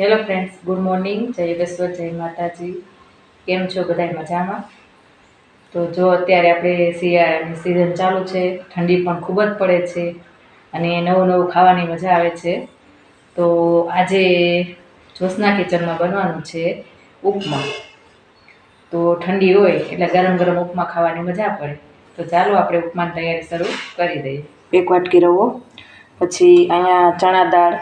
Hello friends good morning જય યોગેશ્વર જય માતાજી. કેમ છો બધા મજામાં? તો જો અત્યારે આપણે શિયાળાની સિઝન ચાલુ છે, ઠંડી પણ ખૂબ જ પડે છે અને નવું નવું ખાવાની મજા આવે છે. તો આજે જોશના કિચનમાં બનવાનું છે ઉપમા. તો ઠંડી હોય એટલે ગરમ ગરમ ઉપમા ખાવાની મજા પડે. તો ચાલો આપણે ઉપમાની તૈયારી શરૂ કરી દઈએ. એક વાટકી રવો, પછી અહીંયા ચણા દાળ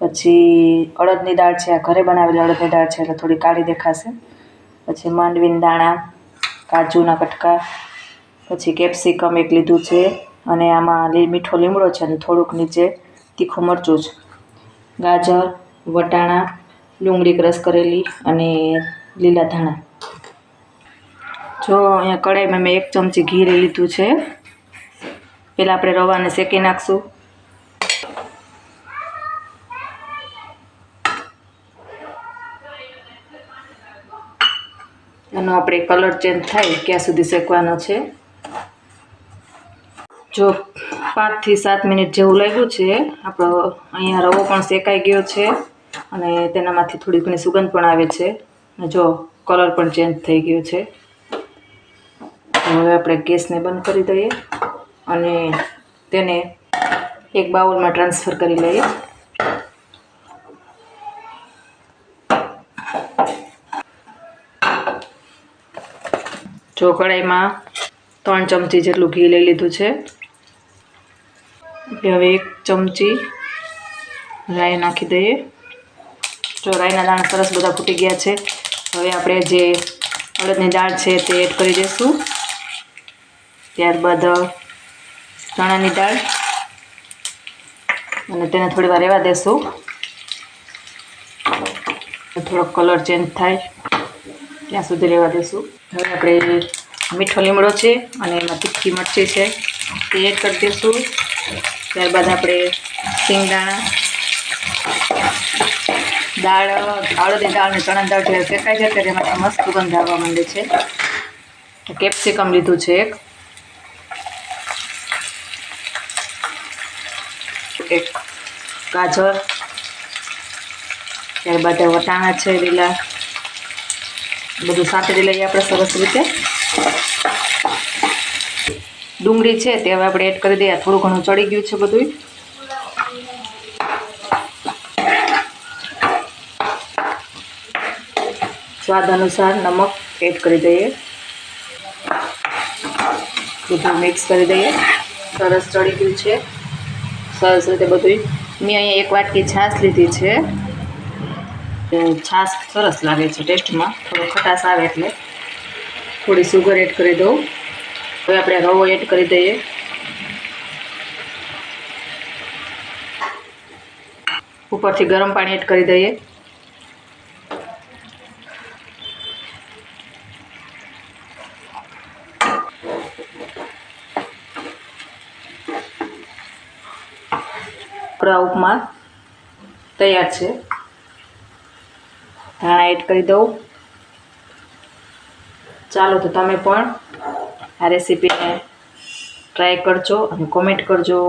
પછી અડદની દાળ છે, આ ઘરે બનાવેલી અડદની દાળ છે, એટલે થોડી કાળી દેખાશે. પછી માંડવીના દાણા, કાજુના કટકા, પછી કેપ્સિકમ એક લીધું છે, અને આમાં મીઠો લીમડો છે, અને થોડુંક નીચે તીખું મરચું છે. ગાજર, વટાણા ડુંગળી ક્રશ કરેલી અને લીલા ધાણા. જો અહીંયા કઢાઈમાં મેં એક ચમચી ઘી લઈ લીધું છે. પહેલાં આપણે રવાને શેકી નાખશું. એનો આપણે કલર ચેન્જ થાય ત્યાં સુધી શેકવાનો છે. જો પાંચથી સાત મિનિટ જેવું લાગ્યું છે, આપણો અહીંયા રવો પણ શેકાઈ ગયો છે અને તેનામાંથી થોડી ઘણી સુગંધ પણ આવે છે અને જો કલર પણ ચેન્જ થઈ ગયો છે. હવે આપણે ગેસને બંધ કરી દઈએ અને તેને એક બાઉલમાં ટ્રાન્સફર કરી લઈએ. જો કઢાઈમાં ત્રણ ચમચી જેટલું ઘી લઈ લીધું છે. હવે એક ચમચી રાઈ નાખી દઈએ. જો રાઈના દાણા સરસ બધા ફૂટી ગયા છે. હવે આપણે જે અડદની દાળ છે તે એડ કરી દઈશું. ત્યારબાદ ચણાની દાળ. અને તેને થોડી વાર રહેવા દેશું. થોડોક કલર ચેન્જ થાય. ત્યાં સુધી રહેવા દઈશું. હવે આપણે મીઠો લીમડો છે અને એમાં તીખી મરચી છે તે એડ કરી દઈશું. ત્યારબાદ આપણે સિંગદાણા દાળ અડદની દાળ અને ચણા દાળ જ્યારે શેકાય છે ત્યારે એમાં મસ્ત સુગંધ આવવા માંડે છે. કેપ્સિકમ લીધું છે એક. એક ગાજર. ત્યારબાદ વટાણા છે લીલા. બધું સાંતળી લઈએ આપણે સરસ રીતે. ડુંગળી છે તે હવે આપણે એડ કરી દઈએ. થોડું ઘણું ચડી ગયું છે બધું સ્વાદ અનુસાર નમક એડ કરી દઈએ. બધું મિક્સ કરી દઈએ. સરસ ચડી ગયું છે. સરસ રીતે બધું મેં અહીંયા એક વાટકી છાશ લીધી છે. છાશ સરસ લાગે છે ટેસ્ટમાં. થોડો ખટાશ આવે એટલે. થોડી સુગર એડ કરી દઉં. હવે આપણે રવો એડ કરી દઈએ. ઉપરથી ગરમ પાણી એડ કરી દઈએ. આપણા ઉપમા તૈયાર છે. ધાણા એડ કરી દઉં. ચાલો, તો તમે પણ આ રેસીપીને ટ્રાય કરજો અને કોમેન્ટ કરજો.